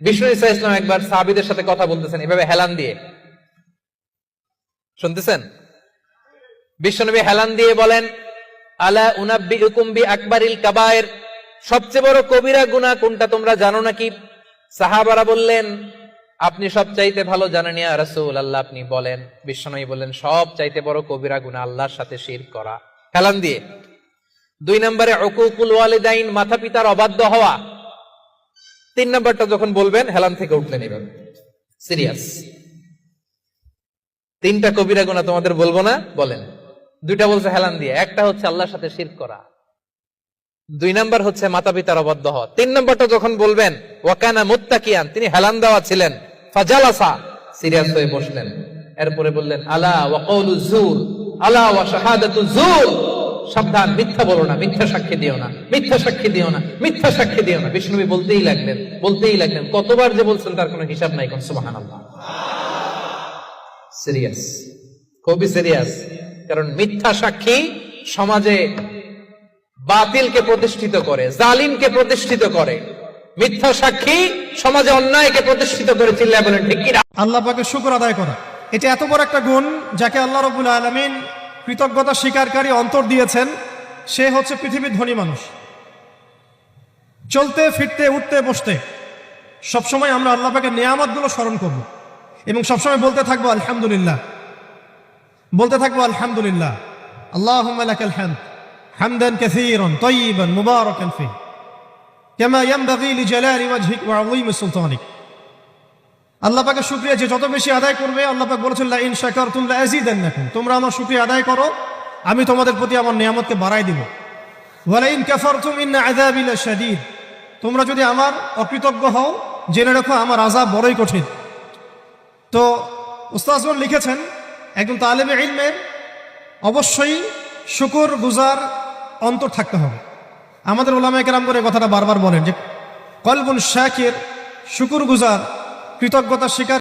বিষ্ণু ইসা ইসলাম একবার সাহাবিদের সাথে কথা বলতেছেন, এভাবে হেলান দিয়ে। শুনতেছেন? বিশ্বনবী হেলান দিয়ে বলেন, আলা উনাব্বি উকুম্বি কাবায়ের সবচেয়ে বড় কবিরা গুনাহ কোনটা তোমরা জানো নাকি? সাহাবারা বললেন, আপনি সব চাইতে ভালো জানেন ইয়া আল্লাহ আপনি বলেন। বিশ্বনবী বললেন সব চাইতে বড় কবিরা গুনাহ আল্লাহর সাথে শিরক করা। হেলান দিয়ে। দুই নম্বরে, উকুকুল ওয়ালিদাইন মাতা পিতার অবাধ্য হওয়া। তিন নম্বরটা যখন বলবেন, হেলান থেকে উঠলেন এভাবে সিরিয়াস। তিনটা কবিরা গুণা তোমাদের বলব না, বলেন। দুইটা বলছে হেলান দিয়ে, একটা হচ্ছে আল্লাহর সাথে শির করা। দুই নাম্বার হচ্ছে মাতা পিতার অবদ্ধ হওয়া। তিন নম্বরটা যখন বলবেন, ওয়াকানা মুত্তাকিয়ান, তিনি হেলান দেওয়া ছিলেন, ফাজালাসা, সিরিয়াস হয়ে বসলেন। এরপরে বললেন, আলা ওয়াকাউলু জুর আলা ওয়া শাহাদাতু জুর সাবধান, মিথ্যা বলো না, মিথ্যা সাক্ষী দিও না, মিথ্যা সাক্ষী দিও না, মিথ্যা সাক্ষী দিও না। বিষ্ণুবী বলতেই লাগলেন বলতেই লাগলেন, কতবার যে বলছেন তার কোনো হিসাব নাই কোন সুবহানাল্লাহ। সিরিয়াস খুবই সিরিয়াস কারণ মিথ্যা সাক্ষী সমাজে বাতিলকে প্রতিষ্ঠিত করে, জালিমকে প্রতিষ্ঠিত করে। মিথ্যা সাক্ষী সমাজে অন্যায়কে প্রতিষ্ঠিত করে, চিল্লায় বলেন, ঠিক কিনা আল্লাহ পাকে শুকর আদায় করা। এটা এত বড় একটা গুণ যাকে আল্লাহ রবুল আলমিন কৃতজ্ঞতা স্বীকারকারী অন্তর দিয়েছেন, সে হচ্ছে পৃথিবীর ধনী মানুষ। চলতে, ফিরতে, উঠতে, বসতে, সবসময় আমরা আল্লাহ পাকে নিয়ামতগুলো স্মরণ করব এবং সবসময় বলতে থাকব, আলহামদুলিল্লাহ। বলতে থাকব, আলহামদুলিল্লাহ। আল্লাহ হামদ, হামদান কাসীরান তাইয়িবান মুবারাকান ফি ইয়ানবাগি লিজালালি ওয়াজহিক ওয়া আযীমি সুলতানিক। আল্লাহ পাকে শুক্রিয়া যে যত বেশি আদায় করবে, আল্লাহ পাক বলেছেন ইন শাকারতুম লা আযীদান্নাকুম। তোমরা আমার শুকরিয়া আদায় করো, আমি তোমাদের প্রতি আমার নিয়ামতকে বাড়াই দিব। ওয়ালা ইন কাফারতুম ইন তোমরা যদি আমার অকৃতজ্ঞ হও, জেনে রাখো আমার আযাব বড়ই কঠিন। তো উস্তাজগণ লিখেছেন, একজন তালেবে ইলমের, অবশ্যই শুকর গুজার অন্তর থাকতে হবে। আমাদের ওলামায়ে কেরাম করে কথাটা বারবার বলেন যে কলবুল শাকির, শুকুর গুজার কৃতজ্ঞতা স্বীকার